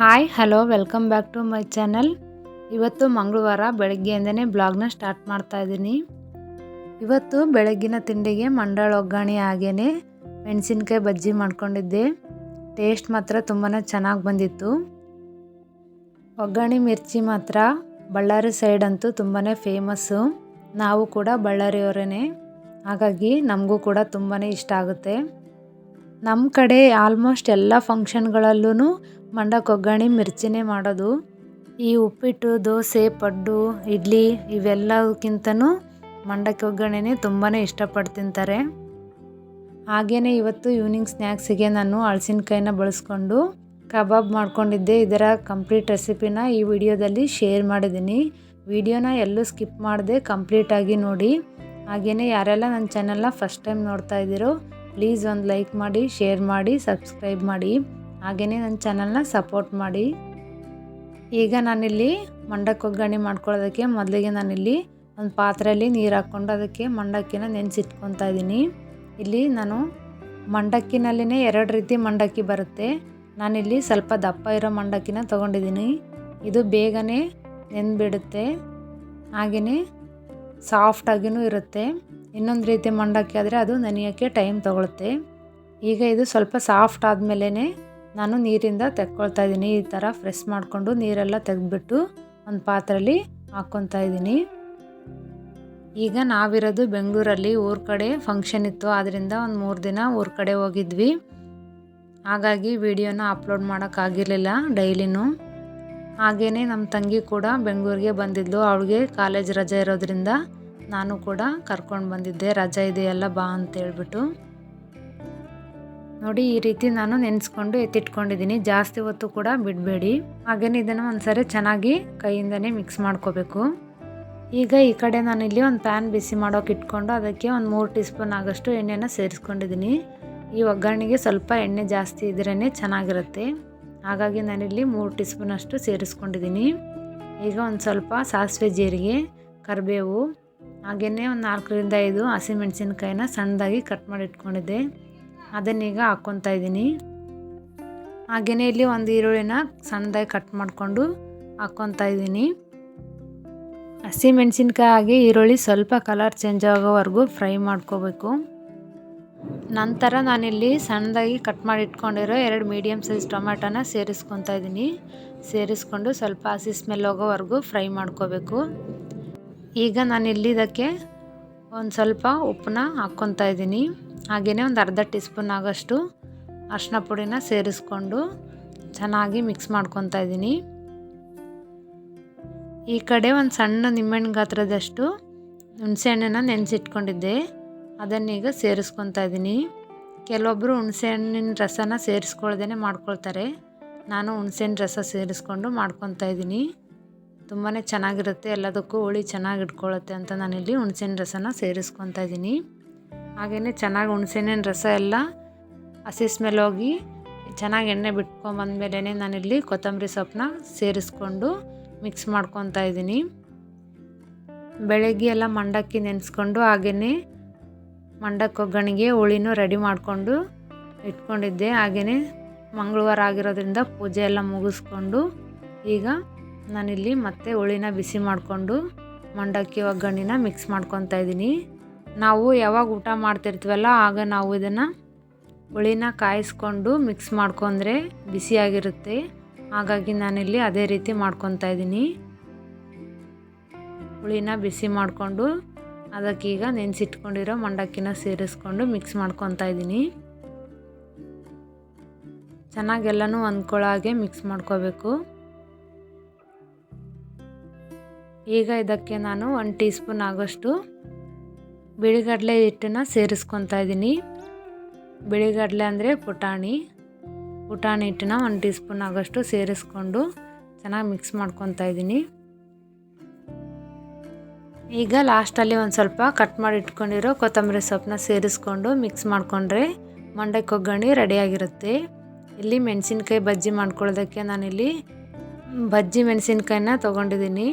Hi hello welcome back to my channel ಇವತ್ತು ಮಂಗಳವಾರ ಬೆಳಗ್ಗೆಯಿಂದನೇ ಬ್ಲಾಗ್ನ start ಮಾಡ್ತಾ ಇದ್ದೀನಿ. ಇವತ್ತು ಬೆಳಗ್ಗಿನ ತಿಂಡಿಗೆ ಮಂಡಾಳ ಒಗ್ಗರಣೆ ಹಾಗೇ ಮೆಣಸಿನ್ಕಾಯಿ ಬಜ್ಜಿ ಮಾಡ್ಕೊಂಡಿದ್ದೆ. ಟೇಸ್ಟ್ ಮಾತ್ರ ತುಂಬಾ ಚೆನ್ನಾಗಿ ಬಂದಿತ್ತು. ಒಗ್ಗರಣೆ ಮಿರ್ಚಿ ಮಾತ್ರ ಬಳ್ಳಾರಿ ಸೈಡ್ ಅಂತೂ ತುಂಬಾ ಫೇಮಸ್ಸು ನಾವು ಕೂಡ ಬಳ್ಳಾರಿಯವರೇ ಹಾಗಾಗಿ ನಮಗೂ ಕೂಡ ತುಂಬಾ ಇಷ್ಟ ಆಗುತ್ತೆ. ನಮ್ಮ ಕಡೆ ಆಲ್ಮೋಸ್ಟ್ ಎಲ್ಲ ಫಂಕ್ಷನ್ಗಳಲ್ಲೂ ಮಂಡಕ್ಕೆ ಒಗ್ಗರಣೆ ಮಿರ್ಚಿನೇ ಮಾಡೋದು. ಈ ಉಪ್ಪಿಟ್ಟು, ದೋಸೆ, ಪಡ್ಡು, ಇಡ್ಲಿ ಇವೆಲ್ಲದಕ್ಕಿಂತನೂ ಮಂಡಕ್ಕಿ ಒಗ್ಗರಣೆನೇ ತುಂಬಾ ಇಷ್ಟಪಟ್ಟು ತಿಂತಾರೆ ಹಾಗೆಯೇ ಇವತ್ತು ಈವ್ನಿಂಗ್ ಸ್ನ್ಯಾಕ್ಸಿಗೆ ನಾನು ಹಳಸಿನಕಾಯಿನ ಬಳಸ್ಕೊಂಡು ಕಬಾಬ್ ಮಾಡ್ಕೊಂಡಿದ್ದೆ. ಇದರ ಕಂಪ್ಲೀಟ್ ರೆಸಿಪಿನ ಈ ವಿಡಿಯೋದಲ್ಲಿ ಶೇರ್ ಮಾಡಿದ್ದೀನಿ. ವಿಡಿಯೋನ ಎಲ್ಲೂ ಸ್ಕಿಪ್ ಮಾಡದೆ ಕಂಪ್ಲೀಟಾಗಿ ನೋಡಿ. ಹಾಗೆಯೇ ಯಾರೆಲ್ಲ ನನ್ನ ಚಾನಲ್ನ ಫಸ್ಟ್ ಟೈಮ್ ನೋಡ್ತಾ ಇದ್ದೀರೋ ಪ್ಲೀಸ್ ಒಂದು ಲೈಕ್ ಮಾಡಿ, ಶೇರ್ ಮಾಡಿ, ಸಬ್ಸ್ಕ್ರೈಬ್ ಮಾಡಿ. ಹಾಗೆಯೇ ನನ್ನ ಚಾನಲ್ನ ಸಪೋರ್ಟ್ ಮಾಡಿ. ಈಗ ನಾನಿಲ್ಲಿ ಮಂಡಕ್ಕಿ ಒಗ್ಗರಣೆ ಮಾಡ್ಕೊಳ್ಳೋದಕ್ಕೆ ಮೊದಲಿಗೆ ನಾನಿಲ್ಲಿ ಒಂದು ಪಾತ್ರೆಯಲ್ಲಿ ನೀರು ಹಾಕ್ಕೊಂಡು ಅದಕ್ಕೆ ಮಂಡಕ್ಕಿನ ನೆನೆಸಿಟ್ಕೊತಾ ಇದ್ದೀನಿ. ಇಲ್ಲಿ ನಾನು ಮಂಡಕ್ಕಿನಲ್ಲಿನೇ ಎರಡು ರೀತಿ ಮಂಡಕ್ಕಿ ಬರುತ್ತೆ. ನಾನಿಲ್ಲಿ ಸ್ವಲ್ಪ ದಪ್ಪ ಇರೋ ಮಂಡಕ್ಕಿನ ತೊಗೊಂಡಿದ್ದೀನಿ. ಇದು ಬೇಗನೆ ನೆಂದ್ಬಿಡುತ್ತೆ ಹಾಗೆಯೇ ಸಾಫ್ಟಾಗಿಯೂ ಇರುತ್ತೆ. ಇನ್ನೊಂದು ರೀತಿ ಮಂಡಕ್ಕಿ ಆದರೆ ಅದು ನೆನೆಯೋಕ್ಕೆ ಟೈಮ್ ತೊಗೊಳುತ್ತೆ. ಈಗ ಇದು ಸ್ವಲ್ಪ ಸಾಫ್ಟ್ ಆದಮೇಲೆ ನಾನು ನೀರಿಂದ ತೆಕ್ಕೊಳ್ತಾ ಇದ್ದೀನಿ. ಈ ಥರ ಫ್ರೆಶ್ ಮಾಡಿಕೊಂಡು ನೀರೆಲ್ಲ ತೆಗೆದ್ಬಿಟ್ಟು ಒಂದು ಪಾತ್ರೆಯಲ್ಲಿ ಹಾಕ್ಕೊತಾ ಇದ್ದೀನಿ. ಈಗ ನಾವಿರೋದು ಬೆಂಗಳೂರಲ್ಲಿ ಊರ ಕಡೆ ಫಂಕ್ಷನ್ ಇತ್ತು. ಆದ್ದರಿಂದ ಒಂದು ಮೂರು ದಿನ ಊರ ಕಡೆ ಹೋಗಿದ್ವಿ. ಹಾಗಾಗಿ ವಿಡಿಯೋನ ಅಪ್ಲೋಡ್ ಮಾಡೋಕ್ಕಾಗಿರಲಿಲ್ಲ ಡೈಲಿನೂ. ಹಾಗೆಯೇ ನಮ್ಮ ತಂಗಿ ಕೂಡ ಬೆಂಗಳೂರಿಗೆ ಬಂದಿದ್ಲು. ಅವಳಿಗೆ ಕಾಲೇಜ್ ರಜೆ ಇರೋದ್ರಿಂದ ನಾನು ಕೂಡ ಕರ್ಕೊಂಡು ಬಂದಿದ್ದೆ, ರಜಾ ಇದೆಯಲ್ಲ ಬಾ ಅಂತ ಹೇಳ್ಬಿಟ್ಟು. ನೋಡಿ, ಈ ರೀತಿ ನಾನು ನೆನೆಸ್ಕೊಂಡು ಎತ್ತಿಟ್ಕೊಂಡಿದ್ದೀನಿ. ಜಾಸ್ತಿ ಹೊತ್ತು ಕೂಡ ಬಿಡಬೇಡಿ. ಹಾಗೇನೆ ಇದನ್ನು ಒಂದ್ಸರಿ ಚೆನ್ನಾಗಿ ಕೈಯಿಂದನೇ ಮಿಕ್ಸ್ ಮಾಡ್ಕೋಬೇಕು. ಈಗ ಈ ಕಡೆ ನಾನು ಇಲ್ಲಿ ಒಂದು ಪ್ಯಾನ್ ಬಿಸಿ ಮಾಡೋಕೆ ಇಟ್ಕೊಂಡು ಅದಕ್ಕೆ ಒಂದು ಮೂರು ಟೀ ಸ್ಪೂನ್ ಆಗೋಷ್ಟು ಎಣ್ಣೆನ ಸೇರಿಸ್ಕೊಂಡಿದ್ದೀನಿ. ಈ ಒಗ್ಗರಣೆಗೆ ಸ್ವಲ್ಪ ಎಣ್ಣೆ ಜಾಸ್ತಿ ಇದ್ರೇ ಚೆನ್ನಾಗಿರುತ್ತೆ. ಹಾಗಾಗಿ ನಾನಿಲ್ಲಿ ಮೂರು ಟೀ ಸ್ಪೂನ್ ಅಷ್ಟು ಸೇರಿಸ್ಕೊಂಡಿದ್ದೀನಿ. ಈಗ ಒಂದು ಸ್ವಲ್ಪ ಸಾಸಿವೆ ಜೀರಿಗೆ, ಕರಿಬೇವು ಹಾಗೆಯೇ ಒಂದು ನಾಲ್ಕರಿಂದ ಐದು ಹಸಿಮೆಣಸಿನ್ಕಾಯಿನ ಸಣ್ಣದಾಗಿ ಕಟ್ ಮಾಡಿ ಇಟ್ಕೊಂಡಿದ್ದೆ. ಅದನ್ನೀಗ ಹಾಕ್ಕೊತಾ ಇದ್ದೀನಿ. ಹಾಗೆಯೇ ಇಲ್ಲಿ ಒಂದು ಈರುಳ್ಳಿನ ಸಣ್ಣದಾಗಿ ಕಟ್ ಮಾಡಿಕೊಂಡು ಹಾಕ್ಕೊತಾ ಇದ್ದೀನಿ. ಹಸಿಮೆಣ್ಸಿನ್ಕಾಯಿ ಹಾಗೆ ಈರುಳ್ಳಿ ಸ್ವಲ್ಪ ಕಲರ್ ಚೇಂಜ್ ಆಗೋವರೆಗೂ ಫ್ರೈ ಮಾಡ್ಕೋಬೇಕು. ನಂತರ ನಾನಿಲ್ಲಿ ಸಣ್ಣದಾಗಿ ಕಟ್ ಮಾಡಿ ಇಟ್ಕೊಂಡಿರೋ ಎರಡು ಮೀಡಿಯಮ್ ಸೈಜ್ ಟೊಮೆಟೊನ ಸೇರಿಸ್ಕೊತಾ ಇದ್ದೀನಿ. ಸೇರಿಸ್ಕೊಂಡು ಸ್ವಲ್ಪ ಹಸಿ ಸ್ಮೆಲ್ ಹೋಗೋವರೆಗೂ ಫ್ರೈ ಮಾಡ್ಕೋಬೇಕು. ಈಗ ನಾನು ಇಲ್ಲಿದ್ದಕ್ಕೆ ಒಂದು ಸ್ವಲ್ಪ ಉಪ್ಪನ್ನ ಹಾಕ್ಕೊತಾ ಇದ್ದೀನಿ. ಹಾಗೆಯೇ ಒಂದು ಅರ್ಧ ಟೀ ಸ್ಪೂನ್ ಆಗೋಷ್ಟು ಅರ್ಶಿನ ಪುಡಿನ ಸೇರಿಸ್ಕೊಂಡು ಚೆನ್ನಾಗಿ ಮಿಕ್ಸ್ ಮಾಡ್ಕೊತಾ ಇದ್ದೀನಿ. ಈ ಕಡೆ ಒಂದು ಸಣ್ಣ ನಿಂಬೆಹಣ್ಣು ಗಾತ್ರದಷ್ಟು ಹುಣಸೆಹಣ್ಣನ್ನು ನೆನೆಸಿಟ್ಕೊಂಡಿದ್ದೆ. ಅದನ್ನೀಗ ಸೇರಿಸ್ಕೊತಾ ಇದ್ದೀನಿ. ಕೆಲವೊಬ್ಬರು ಹುಣಸೆಹಣ್ಣಿನ ರಸನ ಸೇರಿಸ್ಕೊಳ್ದೇ ಮಾಡ್ಕೊಳ್ತಾರೆ. ನಾನು ಹುಣಸೆಹಣ್ಣು ರಸ ಸೇರಿಸ್ಕೊಂಡು ಮಾಡ್ಕೊತಾ ಇದ್ದೀನಿ. ತುಂಬಾ ಚೆನ್ನಾಗಿರುತ್ತೆ, ಎಲ್ಲದಕ್ಕೂ ಹುಳಿ ಚೆನ್ನಾಗಿ ಇಟ್ಕೊಳ್ಳುತ್ತೆ ಅಂತ ನಾನಿಲ್ಲಿ ಹುಣಸೆಹಣ್ಣು ರಸನ ಸೇರಿಸ್ಕೊತಾ ಇದ್ದೀನಿ ಹಾಗೆಯೇ ಚೆನ್ನಾಗಿ ಹುಣ್ಸೆಹಣ್ಣಿನ ರಸ ಎಲ್ಲ ಹಸಿ ಸ್ಮೆಲ್ ಹೋಗಿ ಚೆನ್ನಾಗಿ ಎಣ್ಣೆ ಬಿಟ್ಕೊಂಬಂದ್ಮೇಲೆ ನಾನಿಲ್ಲಿ ಕೊತ್ತಂಬರಿ ಸೊಪ್ಪನ್ನ ಸೇರಿಸ್ಕೊಂಡು ಮಿಕ್ಸ್ ಮಾಡ್ಕೊತಾ ಇದ್ದೀನಿ ಬೆಳಗ್ಗೆ ಎಲ್ಲ ಮಂಡಕ್ಕಿ ನೆನೆಸ್ಕೊಂಡು ಹಾಗೆಯೇ ಮಂಡಕ್ಕಿ ಹುಳಿನೂ ರೆಡಿ ಮಾಡಿಕೊಂಡು ಇಟ್ಕೊಂಡಿದ್ದೆ. ಹಾಗೆಯೇ ಮಂಗಳವಾರ ಆಗಿರೋದ್ರಿಂದ ಪೂಜೆ ಎಲ್ಲ ಮುಗಿಸ್ಕೊಂಡು ಈಗ ನಾನಿಲ್ಲಿ ಮತ್ತೆ ಹುಳಿನ ಬಿಸಿ ಮಾಡಿಕೊಂಡು ಮಂಡಕ್ಕಿ ಒಗ್ಗರಣೆನ ಮಿಕ್ಸ್ ಮಾಡ್ಕೊತಾ ಇದ್ದೀನಿ. ನಾವು ಯಾವಾಗ ಊಟ ಮಾಡ್ತಿರ್ತೀವಲ್ಲ, ಆಗ ನಾವು ಇದನ್ನು ಹುಳಿನ ಕಾಯಿಸ್ಕೊಂಡು ಮಿಕ್ಸ್ ಮಾಡ್ಕೊಂಡ್ರೆ ಬಿಸಿಯಾಗಿರುತ್ತೆ. ಹಾಗಾಗಿ ನಾನಿಲ್ಲಿ ಅದೇ ರೀತಿ ಮಾಡ್ಕೊತಾ ಇದ್ದೀನಿ. ಹುಳಿನ ಬಿಸಿ ಮಾಡಿಕೊಂಡು ಅದಕ್ಕೀಗ ನೆನೆಸಿಟ್ಕೊಂಡಿರೋ ಮಂಡಕ್ಕಿನ ಸೇರಿಸ್ಕೊಂಡು ಮಿಕ್ಸ್ ಮಾಡ್ಕೊತಾ ಇದ್ದೀನಿ. ಚೆನ್ನಾಗೆಲ್ಲನೂ ಅಂದ್ಕೊಳ್ಳೋ ಹಾಗೆ ಮಿಕ್ಸ್ ಮಾಡ್ಕೋಬೇಕು. ಈಗ ಇದಕ್ಕೆ ನಾನು ಒಂದು ಟೀ ಸ್ಪೂನ್ ಆಗೋಷ್ಟು ಬಿಳಿಗಡಲೆ ಹಿಟ್ಟನ್ನ ಸೇರಿಸ್ಕೊತಾ ಇದ್ದೀನಿ. ಬಿಳಿಗಡಲೆ ಅಂದರೆ ಪುಟಾಣಿ. ಪುಟಾಣಿ ಹಿಟ್ಟನ್ನ ಒಂದು ಟೀ ಸ್ಪೂನ್ ಆಗೋಷ್ಟು ಸೇರಿಸ್ಕೊಂಡು ಚೆನ್ನಾಗಿ ಮಿಕ್ಸ್ ಮಾಡ್ಕೊತಾ ಇದ್ದೀನಿ. ಈಗ ಲಾಸ್ಟಲ್ಲಿ ಒಂದು ಸ್ವಲ್ಪ ಕಟ್ ಮಾಡಿ ಇಟ್ಕೊಂಡಿರೋ ಕೊತ್ತಂಬರಿ ಸೊಪ್ಪನ್ನ ಸೇರಿಸ್ಕೊಂಡು ಮಿಕ್ಸ್ ಮಾಡಿಕೊಂಡ್ರೆ ಮಂಡಕ್ಕಿ ಒಗ್ಗರಣೆ ರೆಡಿಯಾಗಿರುತ್ತೆ ಇಲ್ಲಿ ಮೆಣಸಿನ್ಕಾಯಿ ಬಜ್ಜಿ ಮಾಡ್ಕೊಳ್ಳೋದಕ್ಕೆ ನಾನಿಲ್ಲಿ ಬಜ್ಜಿ ಮೆಣಸಿನ್ಕಾಯಿನ ತೊಗೊಂಡಿದ್ದೀನಿ.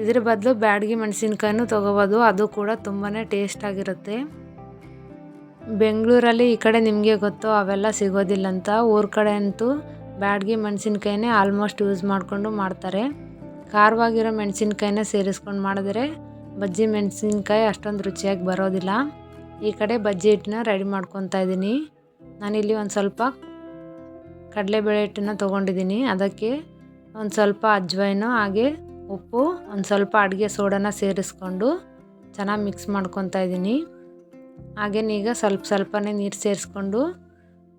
ಇದ್ರ ಬದಲು ಬ್ಯಾಡಗಿ ಮೆಣಸಿನ್ಕಾಯಿನೂ ತೊಗೋಬೋದು. ಅದು ಕೂಡ ತುಂಬಾ ಟೇಸ್ಟಾಗಿರುತ್ತೆ ಬೆಂಗಳೂರಲ್ಲಿ ಈ ಕಡೆ ನಿಮಗೆ ಗೊತ್ತು ಅವೆಲ್ಲ ಸಿಗೋದಿಲ್ಲ ಅಂತ ಊರ ಕಡೆ ಅಂತೂ ಬ್ಯಾಡಗಿ ಮೆಣಸಿನ್ಕಾಯಿನೇ ಆಲ್ಮೋಸ್ಟ್ ಯೂಸ್ ಮಾಡಿಕೊಂಡು ಮಾಡ್ತಾರೆ. ಖಾರವಾಗಿರೋ ಮೆಣಸಿನ್ಕಾಯಿನ ಸೇರಿಸ್ಕೊಂಡು ಮಾಡಿದ್ರೆ ಬಜ್ಜಿ ಮೆಣಸಿನ್ಕಾಯಿ ಅಷ್ಟೊಂದು ರುಚಿಯಾಗಿ ಬರೋದಿಲ್ಲ. ಈ ಕಡೆ ಬಜ್ಜಿ ಹಿಟ್ಟನ್ನ ರೆಡಿ ಮಾಡ್ಕೊತಾ ಇದ್ದೀನಿ. ನಾನಿಲ್ಲಿ ಒಂದು ಸ್ವಲ್ಪ ಕಡಲೆಬೇಳೆ ಹಿಟ್ಟನ್ನು ತೊಗೊಂಡಿದ್ದೀನಿ. ಅದಕ್ಕೆ ಒಂದು ಸ್ವಲ್ಪ ಅಜ್ವೈನು ಹಾಗೆ ಉಪ್ಪು, ಒಂದು ಸ್ವಲ್ಪ ಅಡುಗೆ ಸೋಡಾನ ಸೇರಿಸ್ಕೊಂಡು ಚೆನ್ನಾಗಿ ಮಿಕ್ಸ್ ಮಾಡ್ಕೊತಾ ಇದ್ದೀನಿ ಹಾಗೇನೀಗ ಸ್ವಲ್ಪ ಸ್ವಲ್ಪನೇ ನೀರು ಸೇರಿಸ್ಕೊಂಡು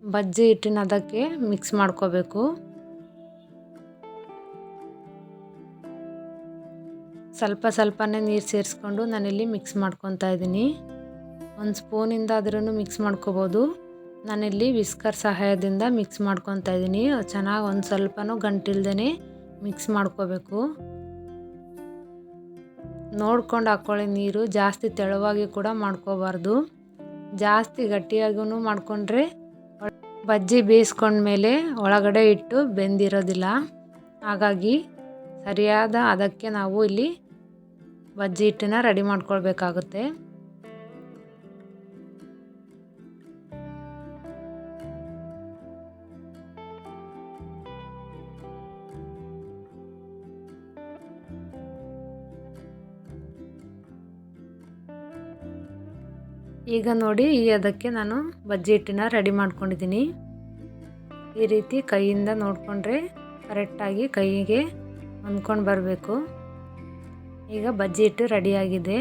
ಬಜ್ಜಿ ಹಿಟ್ಟಿನ ಅದಕ್ಕೆ ಮಿಕ್ಸ್ ಮಾಡ್ಕೋಬೇಕು. ಸ್ವಲ್ಪ ಸ್ವಲ್ಪನೇ ನೀರು ಸೇರಿಸ್ಕೊಂಡು ನಾನಿಲ್ಲಿ ಮಿಕ್ಸ್ ಮಾಡ್ಕೊತಾ ಇದ್ದೀನಿ ಒಂದು ಸ್ಪೂನಿಂದ ಆದ್ರೂ ಮಿಕ್ಸ್ ಮಾಡ್ಕೋಬೋದು. ನಾನಿಲ್ಲಿ ವಿಸ್ಕರ್ ಸಹಾಯದಿಂದ ಮಿಕ್ಸ್ ಮಾಡ್ಕೊತಾ ಇದ್ದೀನಿ ಚೆನ್ನಾಗಿ ಒಂದು ಸ್ವಲ್ಪನೂ ಗಂಟಿಲ್ದೇ ಮಿಕ್ಸ್ ಮಾಡ್ಕೋಬೇಕು. ನೋಡ್ಕೊಂಡು ಹಾಕ್ಕೊಳ್ಳಿ ನೀರು ಜಾಸ್ತಿ ತೆಳುವಾಗಿ ಕೂಡ ಮಾಡ್ಕೋಬಾರ್ದು. ಜಾಸ್ತಿ ಗಟ್ಟಿಯಾಗೂ ಮಾಡಿಕೊಂಡ್ರೆ ಬಜ್ಜಿ ಬೇಯಿಸ್ಕೊಂಡ್ಮೇಲೆ ಒಳಗಡೆ ಇಟ್ಟು ಬೆಂದಿರೋದಿಲ್ಲ. ಹಾಗಾಗಿ ಸರಿಯಾದ ಅದಕ್ಕೆ ನಾವು ಇಲ್ಲಿ ಬಜ್ಜಿ ಹಿಟ್ಟನ್ನ ರೆಡಿ ಮಾಡ್ಕೊಳ್ಬೇಕಾಗುತ್ತೆ. ಈಗ ನೋಡಿ ಈ ಅದಕ್ಕೆ ನಾನು ಬಜ್ಜಿ ಹಿಟ್ಟಿನ ರೆಡಿ ಮಾಡ್ಕೊಂಡಿದ್ದೀನಿ. ಈ ರೀತಿ ಕೈಯಿಂದ ನೋಡಿಕೊಂಡ್ರೆ ಕರೆಕ್ಟಾಗಿ ಕೈಗೆ ಹೊಂದ್ಕೊಂಡು ಬರಬೇಕು. ಈಗ ಬಜ್ಜಿ ಹಿಟ್ಟು ರೆಡಿಯಾಗಿದೆ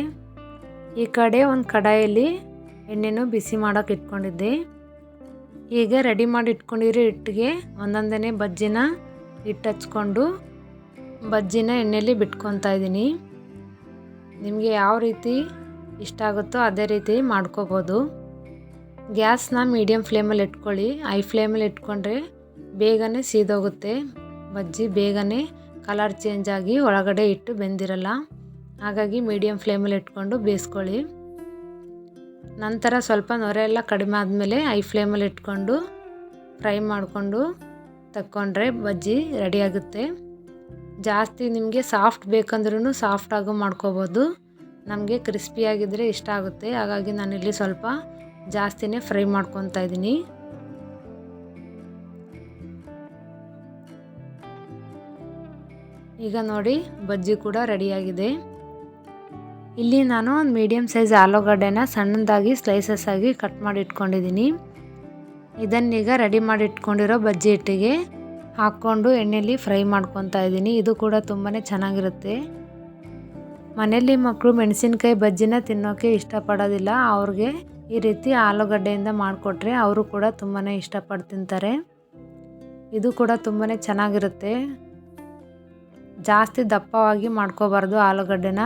ಈ ಕಡೆ ಒಂದು ಕಡಾಯಲ್ಲಿ ಎಣ್ಣೆನೂ ಬಿಸಿ ಮಾಡೋಕೆ ಇಟ್ಕೊಂಡಿದ್ದೆ. ಈಗ ರೆಡಿ ಮಾಡಿ ಇಟ್ಕೊಂಡಿರೋ ಹಿಟ್ಟಿಗೆ ಒಂದೊಂದನೇ ಬಜ್ಜಿನ ಹಿಟ್ಟು ಹಚ್ಕೊಂಡು ಬಜ್ಜಿನ ಎಣ್ಣೆಯಲ್ಲಿ ಬಿಟ್ಕೊತಾ ಇದ್ದೀನಿ. ನಿಮಗೆ ಯಾವ ರೀತಿ ಇಷ್ಟ ಆಗುತ್ತೋ ಅದೇ ರೀತಿ ಮಾಡ್ಕೋಬೋದು. ಗ್ಯಾಸ್ನ ಮೀಡಿಯಮ್ ಫ್ಲೇಮಲ್ಲಿ ಇಟ್ಕೊಳ್ಳಿ. ಐ ಫ್ಲೇಮಲ್ಲಿ ಇಟ್ಕೊಂಡ್ರೆ ಬೇಗನೆ ಸೀದೋಗುತ್ತೆ. ಬಜ್ಜಿ ಬೇಗನೆ ಕಲರ್ ಚೇಂಜ್ ಆಗಿ ಒಳಗಡೆ ಇಟ್ಟು ಬೆಂದಿರಲ್ಲ. ಹಾಗಾಗಿ ಮೀಡಿಯಮ್ ಫ್ಲೇಮಲ್ಲಿ ಇಟ್ಕೊಂಡು ಬೇಯಿಸ್ಕೊಳ್ಳಿ. ನಂತರ ಸ್ವಲ್ಪ ನೊರೆ ಎಲ್ಲ ಕಡಿಮೆ ಆದಮೇಲೆ ಐ ಫ್ಲೇಮಲ್ಲಿ ಇಟ್ಕೊಂಡು ಫ್ರೈ ಮಾಡಿಕೊಂಡು ತಕ್ಕೊಂಡ್ರೆ ಬಜ್ಜಿ ರೆಡಿಯಾಗುತ್ತೆ ಜಾಸ್ತಿ ನಿಮಗೆ ಸಾಫ್ಟ್ ಬೇಕಂದ್ರೂ ಸಾಫ್ಟಾಗೂ ಮಾಡ್ಕೋಬೋದು. ನಮಗೆ ಕ್ರಿಸ್ಪಿಯಾಗಿದ್ದರೆ ಇಷ್ಟ ಆಗುತ್ತೆ. ಹಾಗಾಗಿ ನಾನಿಲ್ಲಿ ಸ್ವಲ್ಪ ಜಾಸ್ತಿನೇ ಫ್ರೈ ಮಾಡ್ಕೊತಾ ಇದ್ದೀನಿ. ಈಗ ನೋಡಿ ಬಜ್ಜಿ ಕೂಡ ರೆಡಿಯಾಗಿದೆ ಇಲ್ಲಿ ನಾನು ಒಂದು ಮೀಡಿಯಮ್ ಸೈಜ್ ಆಲೂಗಡ್ಡೆನ ಸಣ್ಣದಾಗಿ ಸ್ಲೈಸಸ್ ಆಗಿ ಕಟ್ ಮಾಡಿ ಇಟ್ಕೊಂಡಿದ್ದೀನಿ. ಇದನ್ನೀಗ ರೆಡಿ ಮಾಡಿ ಇಟ್ಕೊಂಡಿರೋ ಬಜ್ಜಿ ಹಿಟ್ಟಿಗೆ ಹಾಕ್ಕೊಂಡು ಎಣ್ಣೆಯಲ್ಲಿ ಫ್ರೈ ಮಾಡ್ಕೊತಾ ಇದ್ದೀನಿ. ಇದು ಕೂಡ ತುಂಬಾ ಚೆನ್ನಾಗಿರುತ್ತೆ. ಮನೆಯಲ್ಲಿ ಮಕ್ಕಳು ಮೆಣಸಿನ್ಕಾಯಿ ಬಜ್ಜಿನ ತಿನ್ನೋಕ್ಕೆ ಇಷ್ಟಪಡೋದಿಲ್ಲ. ಅವ್ರಿಗೆ ಈ ರೀತಿ ಆಲೂಗಡ್ಡೆಯಿಂದ ಮಾಡಿಕೊಟ್ರೆ ಅವರು ಕೂಡ ತುಂಬಾ ಇಷ್ಟಪಟ್ಟು ತಿಂತಾರೆ ಇದು ಕೂಡ ತುಂಬಾ ಚೆನ್ನಾಗಿರುತ್ತೆ. ಜಾಸ್ತಿ ದಪ್ಪವಾಗಿ ಮಾಡ್ಕೋಬಾರ್ದು ಆಲೂಗಡ್ಡೆನ.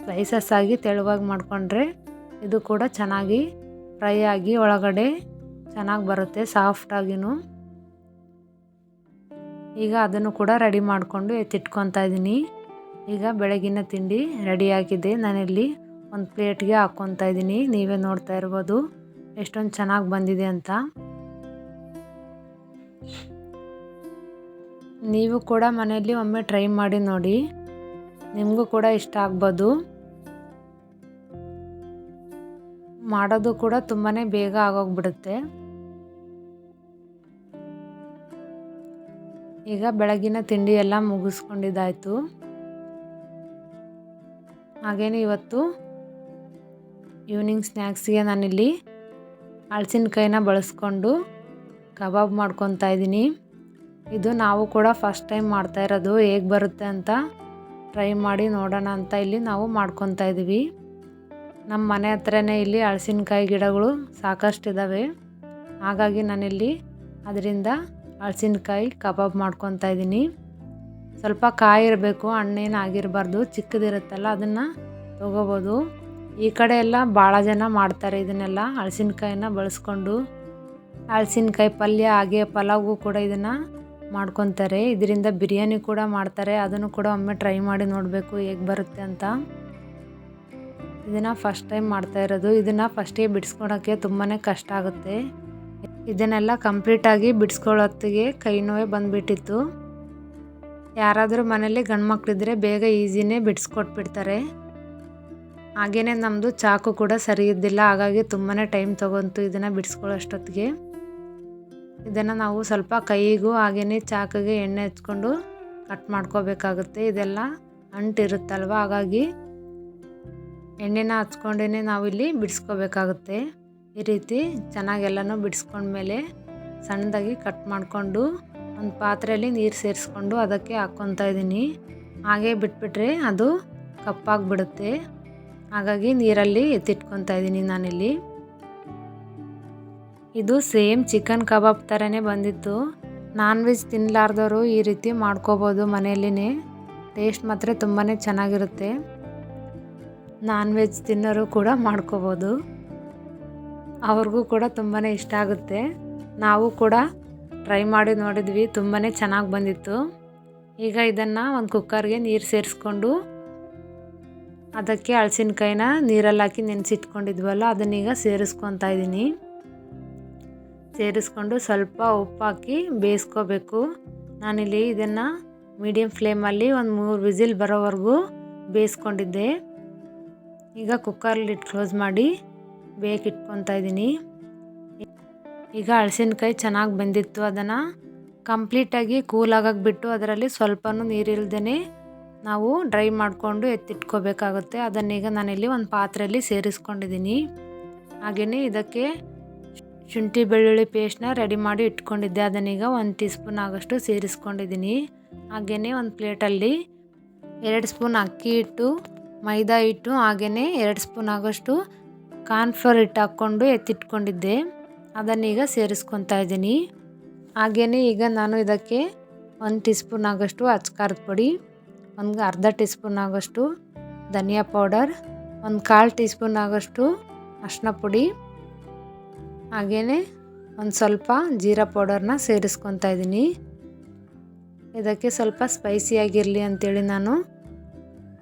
ಸ್ಲೈಸಸ್ ಆಗಿ ತೆಳುವಾಗಿ ಮಾಡಿಕೊಂಡ್ರೆ ಇದು ಕೂಡ ಚೆನ್ನಾಗಿ ಫ್ರೈ ಆಗಿ ಒಳಗಡೆ ಚೆನ್ನಾಗಿ ಬರುತ್ತೆ ಸಾಫ್ಟಾಗಿನೂ ಈಗ ಅದನ್ನು ಕೂಡ ರೆಡಿ ಮಾಡಿಕೊಂಡು ಎತ್ತಿಟ್ಕೊತಾ ಇದ್ದೀನಿ. ಈಗ ಬೆಳಗಿನ ತಿಂಡಿ ರೆಡಿಯಾಗಿದೆ ನಾನಿಲ್ಲಿ ಒಂದು ಪ್ಲೇಟ್ಗೆ ಹಾಕ್ಕೊತಾ ಇದ್ದೀನಿ. ನೀವೇ ನೋಡ್ತಾ ಇರ್ಬೋದು ಎಷ್ಟೊಂದು ಚೆನ್ನಾಗಿ ಬಂದಿದೆ ಅಂತ. ನೀವು ಕೂಡ ಮನೆಯಲ್ಲಿ ಒಮ್ಮೆ ಟ್ರೈ ಮಾಡಿ ನೋಡಿ. ನಿಮಗೂ ಕೂಡ ಇಷ್ಟ ಆಗ್ಬೋದು. ಮಾಡೋದು ಕೂಡ ತುಂಬಾ ಬೇಗ ಆಗೋಗ್ಬಿಡುತ್ತೆ. ಈಗ ಬೆಳಗಿನ ತಿಂಡಿ ಎಲ್ಲ ಮುಗಿಸ್ಕೊಂಡಿದ್ದಾಯಿತು. ಹಾಗೇನೆ ಇವತ್ತು ಈವ್ನಿಂಗ್ ಸ್ನ್ಯಾಕ್ಸಿಗೆ ನಾನಿಲ್ಲಿ ಹಳಸಿನಕಾಯಿನ ಬಳಸ್ಕೊಂಡು ಕಬಾಬ್ ಮಾಡ್ಕೊತಾ ಇದ್ದೀನಿ. ಇದು ನಾವು ಕೂಡ ಫಸ್ಟ್ ಟೈಮ್ ಮಾಡ್ತಾ ಇರೋದು, ಹೇಗೆ ಬರುತ್ತೆ ಅಂತ ಟ್ರೈ ಮಾಡಿ ನೋಡೋಣ ಅಂತ ಇಲ್ಲಿ ನಾವು ಮಾಡ್ಕೊತಾ ಇದ್ದೀವಿ. ನಮ್ಮ ಮನೆ ಹತ್ರನೇ ಇಲ್ಲಿ ಹಳಸಿನಕಾಯಿ ಗಿಡಗಳು ಸಾಕಷ್ಟು ಇದ್ದಾವೆ ಹಾಗಾಗಿ ನಾನಿಲ್ಲಿ ಅದರಿಂದ ಹಳಸಿನಕಾಯಿ ಕಬಾಬ್ ಮಾಡ್ಕೊತಾ ಇದ್ದೀನಿ. ಸ್ವಲ್ಪ ಕಾಯಿ ಇರಬೇಕು, ಹಣ್ಣೇನು ಆಗಿರಬಾರ್ದು, ಚಿಕ್ಕದಿರುತ್ತಲ್ಲ ಅದನ್ನು ತೊಗೋಬೋದು. ಈ ಕಡೆ ಎಲ್ಲ ಭಾಳ ಜನ ಮಾಡ್ತಾರೆ ಇದನ್ನೆಲ್ಲ ಹಳಸಿನಕಾಯಿನ ಬಳಸ್ಕೊಂಡು. ಹಳಸಿನಕಾಯಿ ಪಲ್ಯ, ಹಾಗೆ ಪಲಾವ್ಗೂ ಕೂಡ ಇದನ್ನು ಮಾಡ್ಕೊತಾರೆ. ಇದರಿಂದ ಬಿರಿಯಾನಿ ಕೂಡ ಮಾಡ್ತಾರೆ. ಅದನ್ನು ಕೂಡ ಒಮ್ಮೆ ಟ್ರೈ ಮಾಡಿ ನೋಡಬೇಕು ಹೇಗೆ ಬರುತ್ತೆ ಅಂತ. ಇದನ್ನು ಫಸ್ಟ್ ಟೈಮ್ ಮಾಡ್ತಾ ಇರೋದು. ಇದನ್ನು ಫಸ್ಟಿಗೆ ಬಿಡಿಸ್ಕೊಳೋಕ್ಕೆ ತುಂಬಾ ಕಷ್ಟ ಆಗುತ್ತೆ. ಇದನ್ನೆಲ್ಲ ಕಂಪ್ಲೀಟಾಗಿ ಬಿಡಿಸ್ಕೊಳ್ಳೋತ್ತಿಗೆ ಕೈ ನೋವೇ ಬಂದುಬಿಟ್ಟಿತ್ತು. ಯಾರಾದರೂ ಮನೇಲಿ ಗಂಡು ಮಕ್ಕಳಿದ್ರೆ ಬೇಗ ಈಸಿನೇ ಬಿಡಿಸ್ಕೊಟ್ಬಿಡ್ತಾರೆ. ಹಾಗೆಯೇ ನಮ್ಮದು ಚಾಕು ಕೂಡ ಸರಿ ಇದ್ದಿಲ್ಲ, ಹಾಗಾಗಿ ತುಂಬಾ ಟೈಮ್ ತೊಗೊಂತು ಇದನ್ನು ಬಿಡಿಸ್ಕೊಳ್ಳೋಷ್ಟೊತ್ತಿಗೆ. ಇದನ್ನು ನಾವು ಸ್ವಲ್ಪ ಕೈಗೂ ಹಾಗೆಯೇ ಚಾಕಿಗೆ ಎಣ್ಣೆ ಹಚ್ಕೊಂಡು ಕಟ್ ಮಾಡ್ಕೋಬೇಕಾಗುತ್ತೆ. ಇದೆಲ್ಲ ಅಂಟಿರುತ್ತಲ್ವ ಹಾಗಾಗಿ ಎಣ್ಣೆನ ಹಚ್ಕೊಂಡೇ ಇಲ್ಲಿ ಬಿಡಿಸ್ಕೋಬೇಕಾಗುತ್ತೆ. ಈ ರೀತಿ ಚೆನ್ನಾಗೆಲ್ಲನೂ ಬಿಡಿಸ್ಕೊಂಡ್ಮೇಲೆ ಸಣ್ಣದಾಗಿ ಕಟ್ ಮಾಡಿಕೊಂಡು ಒಂದು ಪಾತ್ರೆಯಲ್ಲಿ ನೀರು ಸೇರಿಸ್ಕೊಂಡು ಅದಕ್ಕೆ ಹಾಕ್ಕೊತಾ ಇದ್ದೀನಿ ಹಾಗೆ ಬಿಟ್ಬಿಟ್ರೆ ಅದು ಕಪ್ಪಾಗಿಬಿಡುತ್ತೆ. ಹಾಗಾಗಿ ನೀರಲ್ಲಿ ಎತ್ತಿಟ್ಕೊತಾ ಇದ್ದೀನಿ ನಾನಿಲ್ಲಿ. ಇದು ಸೇಮ್ ಚಿಕನ್ ಕಬಾಬ್ ಥರನೇ ಬಂದಿತ್ತು. ನಾನ್ ವೆಜ್ ತಿನ್ನಲಾರ್ದವರು ಈ ರೀತಿ ಮಾಡ್ಕೋಬೋದು ಮನೆಯಲ್ಲಿನೇ. ಟೇಸ್ಟ್ ಮಾತ್ರ ತುಂಬಾ ಚೆನ್ನಾಗಿರುತ್ತೆ. ನಾನ್ ವೆಜ್ ತಿನ್ನೋರು ಕೂಡ ಮಾಡ್ಕೋಬೋದು. ಅವ್ರಿಗೂ ಕೂಡ ತುಂಬಾ ಇಷ್ಟ ಆಗುತ್ತೆ. ನಾವು ಕೂಡ ಟ್ರೈ ಮಾಡಿ ನೋಡಿದ್ವಿ ತುಂಬಾ ಚೆನ್ನಾಗಿ ಬಂದಿತ್ತು. ಈಗ ಇದನ್ನು ಒಂದು ಕುಕ್ಕರ್ಗೆ ನೀರು ಸೇರಿಸ್ಕೊಂಡು ಅದಕ್ಕೆ ಹಳಸಿನ್ಕಾಯಿನ ನೀರಲ್ಲಿ ಹಾಕಿ ನೆನೆಸಿಟ್ಕೊಂಡಿದ್ವಲ್ಲ, ಅದನ್ನೀಗ ಸೇರಿಸ್ಕೊತಾ ಇದ್ದೀನಿ ಸೇರಿಸ್ಕೊಂಡು ಸ್ವಲ್ಪ ಉಪ್ಪು ಹಾಕಿ ಬೇಯಿಸ್ಕೋಬೇಕು. ನಾನಿಲ್ಲಿ ಇದನ್ನು ಮೀಡಿಯಮ್ ಫ್ಲೇಮಲ್ಲಿ ಒಂದು ಮೂರು ವಿಸಿಲ್ ಬರೋವರೆಗೂ ಬೇಯಿಸ್ಕೊಂಡಿದ್ದೆ. ಈಗ ಕುಕ್ಕರ್ಲಿ ಕ್ಲೋಸ್ ಮಾಡಿ ಬೇಕಿಟ್ಕೊತಾ ಇದ್ದೀನಿ ಈಗ ಹಳಸಿನಕಾಯಿ ಚೆನ್ನಾಗಿ ಬಂದಿತ್ತು ಅದನ್ನು ಕಂಪ್ಲೀಟಾಗಿ ಕೂಲಾಗಕ್ಕೆ ಬಿಟ್ಟು ಅದರಲ್ಲಿ ಸ್ವಲ್ಪನೂ ನೀರಿಲ್ದೇ ನಾವು ಡ್ರೈ ಮಾಡಿಕೊಂಡು ಎತ್ತಿಟ್ಕೋಬೇಕಾಗುತ್ತೆ. ಅದನ್ನೀಗ ನಾನಿಲ್ಲಿ ಒಂದು ಪಾತ್ರೆಯಲ್ಲಿ ಸೇರಿಸ್ಕೊಂಡಿದ್ದೀನಿ. ಹಾಗೆಯೇ ಇದಕ್ಕೆ ಶುಂಠಿ ಬೆಳ್ಳುಳ್ಳಿ ಪೇಸ್ಟ್ನ ರೆಡಿ ಮಾಡಿ ಇಟ್ಕೊಂಡಿದ್ದೆ. ಅದನ್ನೀಗ ಒಂದು ಟೀ ಸ್ಪೂನ್ ಆಗೋಷ್ಟು ಸೇರಿಸ್ಕೊಂಡಿದ್ದೀನಿ. ಹಾಗೆಯೇ ಒಂದು ಪ್ಲೇಟಲ್ಲಿ ಎರಡು ಸ್ಪೂನ್ ಅಕ್ಕಿ ಹಿಟ್ಟು, ಮೈದಾ ಹಿಟ್ಟು ಹಾಗೆಯೇ ಎರಡು ಸ್ಪೂನ್ ಆಗೋಷ್ಟು ಕಾರ್ನ್ಫ್ಲೋರ್ ಹಿಟ್ಟು ಹಾಕ್ಕೊಂಡು ಎತ್ತಿಟ್ಕೊಂಡಿದ್ದೆ. ಅದನ್ನೀಗ ಸೇರಿಸ್ಕೊತಾ ಇದ್ದೀನಿ. ಹಾಗೆಯೇ ಈಗ ನಾನು ಇದಕ್ಕೆ ಒಂದು ಟೀ ಸ್ಪೂನ್ ಆಗೋಷ್ಟು ಅಚ್ಕಾರದ ಪುಡಿ, ಒಂದು ಅರ್ಧ ಟೀ ಸ್ಪೂನ್ ಆಗೋಷ್ಟು ಧನಿಯಾ ಪೌಡರ್, ಒಂದು ಕಾಲು ಟೀ ಸ್ಪೂನ್ ಆಗೋಷ್ಟು ಅರ್ಶಿನ ಪುಡಿ ಹಾಗೆಯೇ ಒಂದು ಸ್ವಲ್ಪ ಜೀರಾ ಪೌಡರ್ನ ಸೇರಿಸ್ಕೊತಾ ಇದ್ದೀನಿ. ಇದಕ್ಕೆ ಸ್ವಲ್ಪ ಸ್ಪೈಸಿಯಾಗಿರಲಿ ಅಂಥೇಳಿ ನಾನು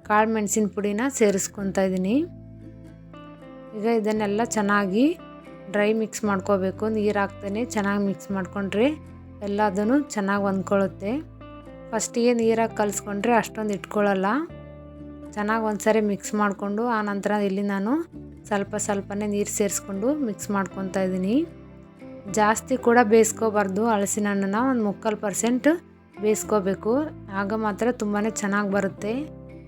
ಕಾಳು ಮೆಣಸಿನ ಪುಡಿನ ಸೇರಿಸ್ಕೊತಾ ಇದ್ದೀನಿ. ಈಗ ಇದನ್ನೆಲ್ಲ ಚೆನ್ನಾಗಿ ಡ್ರೈ ಮಿಕ್ಸ್ ಮಾಡ್ಕೋಬೇಕು, ನೀರು ಹಾಕ್ತಾನೆ, ಚೆನ್ನಾಗಿ ಮಿಕ್ಸ್ ಮಾಡಿಕೊಂಡ್ರೆ ಎಲ್ಲದೂ ಚೆನ್ನಾಗಿ ಹೊಂದ್ಕೊಳ್ಳುತ್ತೆ. ಫಸ್ಟಿಗೆ ನೀರಾಗಿ ಕಲಿಸ್ಕೊಂಡ್ರೆ ಅಷ್ಟೊಂದು ಇಟ್ಕೊಳ್ಳಲ್ಲ. ಚೆನ್ನಾಗಿ ಒಂದ್ಸರಿ ಮಿಕ್ಸ್ ಮಾಡಿಕೊಂಡು, ಆ ನಂತರ ಇಲ್ಲಿ ನಾನು ಸ್ವಲ್ಪ ಸ್ವಲ್ಪನೇ ನೀರು ಸೇರಿಸ್ಕೊಂಡು ಮಿಕ್ಸ್ ಮಾಡ್ಕೊತಾ ಇದ್ದೀನಿ. ಜಾಸ್ತಿ ಕೂಡ ಬೇಯಿಸ್ಕೋಬಾರ್ದು ಹಳಸಿನ ಹಣ್ಣನ್ನು ಒಂದು ಮುಕ್ಕಾಲು ಪರ್ಸೆಂಟ್ ಬೇಯಿಸ್ಕೋಬೇಕು. ಆಗ ಮಾತ್ರ ತುಂಬಾ ಚೆನ್ನಾಗಿ ಬರುತ್ತೆ.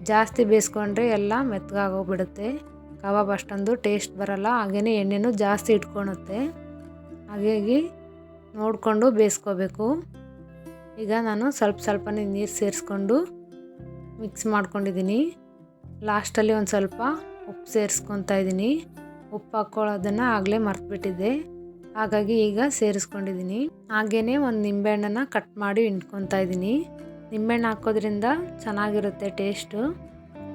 ಜಾಸ್ತಿ ಬೇಯಿಸ್ಕೊಂಡ್ರೆ ಎಲ್ಲ ಮೆತ್ತಗಾಗೋಗ್ಬಿಡುತ್ತೆ ಕಬಾಬ್ ಅಷ್ಟೊಂದು ಟೇಸ್ಟ್ ಬರಲ್ಲ ಹಾಗೆಯೇ ಎಣ್ಣೆನೂ ಜಾಸ್ತಿ ಇಟ್ಕೊಳುತ್ತೆ ಹಾಗಾಗಿ ನೋಡಿಕೊಂಡು ಬೇಯಿಸ್ಕೋಬೇಕು. ಈಗ ನಾನು ಸ್ವಲ್ಪ ಸ್ವಲ್ಪನೇ ನೀರು ಸೇರಿಸ್ಕೊಂಡು ಮಿಕ್ಸ್ ಮಾಡ್ಕೊಂಡಿದ್ದೀನಿ. ಲಾಸ್ಟಲ್ಲಿ ಒಂದು ಸ್ವಲ್ಪ ಉಪ್ಪು ಸೇರಿಸ್ಕೊತಾ ಇದ್ದೀನಿ. ಉಪ್ಪು ಹಾಕ್ಕೊಳ್ಳೋದನ್ನು ಆಗಲೇ ಮರ್ತುಬಿಟ್ಟಿದ್ದೆ. ಹಾಗಾಗಿ ಈಗ ಸೇರಿಸ್ಕೊಂಡಿದ್ದೀನಿ. ಹಾಗೆಯೇ ಒಂದು ನಿಂಬೆಹಣ್ಣನ್ನು ಕಟ್ ಮಾಡಿ ಇಂಟ್ಕೊತಾ ಇದ್ದೀನಿ. ನಿಂಬೆಹಣ್ಣು ಹಾಕೋದ್ರಿಂದ ಚೆನ್ನಾಗಿರುತ್ತೆ ಟೇಸ್ಟು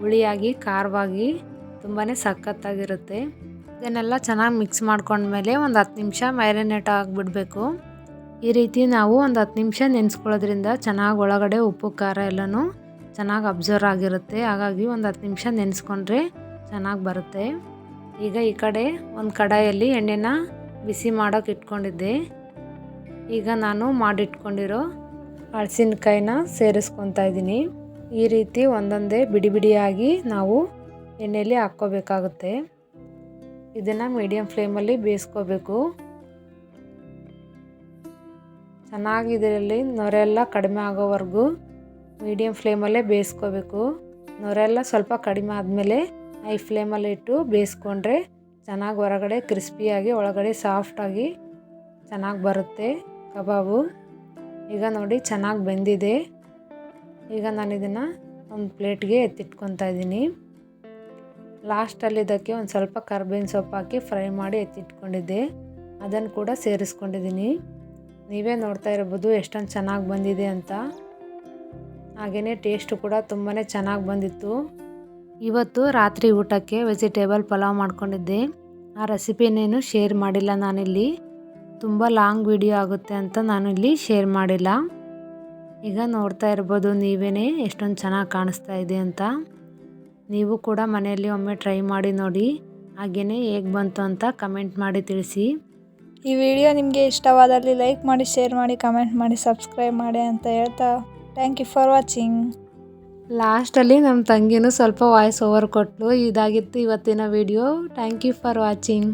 ಹುಳಿಯಾಗಿ, ಖಾರವಾಗಿ. ತುಂಬಾ ಸಖತ್ತಾಗಿರುತ್ತೆ. ಇದನ್ನೆಲ್ಲ ಚೆನ್ನಾಗಿ ಮಿಕ್ಸ್ ಮಾಡ್ಕೊಂಡ್ಮೇಲೆ ಒಂದು ಹತ್ತು ನಿಮಿಷ ಮ್ಯಾರಿನೇಟ್ ಆಗಿಬಿಡಬೇಕು. ಈ ರೀತಿ ನಾವು ಒಂದು ಹತ್ತು ನಿಮಿಷ ನೆನೆಸ್ಕೊಳ್ಳೋದ್ರಿಂದ ಚೆನ್ನಾಗಿ ಒಳಗಡೆ ಉಪ್ಪು, ಖಾರ ಎಲ್ಲನೂ ಚೆನ್ನಾಗಿ ಅಬ್ಸರ್ವ್ ಆಗಿರುತ್ತೆ. ಹಾಗಾಗಿ ಒಂದು ಹತ್ತು ನಿಮಿಷ ನೆನೆಸ್ಕೊಂಡ್ರೆ ಚೆನ್ನಾಗಿ ಬರುತ್ತೆ. ಈಗ ಈ ಕಡೆ ಒಂದು ಕಡಾಯಲ್ಲಿ ಎಣ್ಣೆನ ಬಿಸಿ ಮಾಡೋಕೆ ಇಟ್ಕೊಂಡಿದ್ದೆ. ಈಗ ನಾನು ಮಾಡಿಟ್ಕೊಂಡಿರೋ ಹಳಸಿನಕಾಯಿನ ಸೇರಿಸ್ಕೊತಾ ಇದ್ದೀನಿ. ಈ ರೀತಿ ಒಂದೊಂದೇ ಬಿಡಿ ಬಿಡಿಯಾಗಿ ನಾವು ಎಣ್ಣೆಯಲ್ಲಿ ಹಾಕ್ಕೋಬೇಕಾಗುತ್ತೆ. ಇದನ್ನು ಮೀಡಿಯಮ್ ಫ್ಲೇಮಲ್ಲಿ ಬೇಯಿಸ್ಕೋಬೇಕು. ಚೆನ್ನಾಗಿ ಇದರಲ್ಲಿ ನೊರೆಲ್ಲ ಕಡಿಮೆ ಆಗೋವರೆಗೂ ಮೀಡಿಯಮ್ ಫ್ಲೇಮಲ್ಲೇ ಬೇಯಿಸ್ಕೋಬೇಕು. ನೊರೆಲ್ಲ ಸ್ವಲ್ಪ ಕಡಿಮೆ ಆದಮೇಲೆ ಹೈ ಫ್ಲೇಮಲ್ಲಿ ಇಟ್ಟು ಬೇಯಿಸ್ಕೊಂಡ್ರೆ ಚೆನ್ನಾಗಿ ಹೊರಗಡೆ ಕ್ರಿಸ್ಪಿಯಾಗಿ ಒಳಗಡೆ ಸಾಫ್ಟಾಗಿ ಚೆನ್ನಾಗಿ ಬರುತ್ತೆ ಕಬಾಬು. ಈಗ ನೋಡಿ ಚೆನ್ನಾಗಿ ಬೆಂದಿದೆ. ಈಗ ನಾನು ಇದನ್ನು ಒಂದು ಪ್ಲೇಟ್ಗೆ ಎತ್ತಿಟ್ಕೊತಾ ಇದ್ದೀನಿ. ಲಾಸ್ಟಲ್ಲಿ ಇದಕ್ಕೆ ಒಂದು ಸ್ವಲ್ಪ ಕರ್ಬೇವಿನ ಸೊಪ್ಪು ಹಾಕಿ ಫ್ರೈ ಮಾಡಿ ಎತ್ತಿಟ್ಕೊಂಡಿದ್ದೆ. ಅದನ್ನು ಕೂಡ ಸೇರಿಸ್ಕೊಂಡಿದ್ದೀನಿ. ನೀವೇ ನೋಡ್ತಾ ಇರ್ಬೋದು ಎಷ್ಟೊಂದು ಚೆನ್ನಾಗಿ ಬಂದಿದೆ ಅಂತ. ಹಾಗೆಯೇ ಟೇಸ್ಟು ಕೂಡ ತುಂಬಾ ಚೆನ್ನಾಗಿ ಬಂದಿತ್ತು. ಇವತ್ತು ರಾತ್ರಿ ಊಟಕ್ಕೆ ವೆಜಿಟೇಬಲ್ ಪಲಾವ್ ಮಾಡ್ಕೊಂಡಿದ್ದೆ. ಆ ರೆಸಿಪಿನೇನು ಶೇರ್ ಮಾಡಿಲ್ಲ ನಾನಿಲ್ಲಿ. ತುಂಬ ಲಾಂಗ್ ವಿಡಿಯೋ ಆಗುತ್ತೆ ಅಂತ ನಾನು ಇಲ್ಲಿ ಶೇರ್ ಮಾಡಿಲ್ಲ. ಈಗ ನೋಡ್ತಾ ಇರ್ಬೋದು ನೀವೇ ಎಷ್ಟೊಂದು ಚೆನ್ನಾಗಿ ಕಾಣಿಸ್ತಾ ಇದೆ ಅಂತ. ನೀವು ಕೂಡ ಮನೆಯಲ್ಲಿ ಒಮ್ಮೆ ಟ್ರೈ ಮಾಡಿ ನೋಡಿ. ಹಾಗೆಯೇ ಹೇಗೆ ಬಂತು ಅಂತ ಕಮೆಂಟ್ ಮಾಡಿ ತಿಳಿಸಿ. ಈ ವಿಡಿಯೋ ನಿಮಗೆ ಇಷ್ಟವಾದಲ್ಲಿ ಲೈಕ್ ಮಾಡಿ ಶೇರ್ ಮಾಡಿ ಕಮೆಂಟ್ ಮಾಡಿ ಸಬ್ಸ್ಕ್ರೈಬ್ ಮಾಡಿ ಅಂತ ಹೇಳ್ತಾ ಥ್ಯಾಂಕ್ ಯು ಫಾರ್ ವಾಚಿಂಗ್ ಲಾಸ್ಟಲ್ಲಿ ನಮ್ಮ ತಂಗಿನೂ ಸ್ವಲ್ಪ ವಾಯ್ಸ್ ಓವರ್ ಕೊಟ್ಟಲು ಇದಾಗಿತ್ತು ಇವತ್ತಿನ video thank you for watching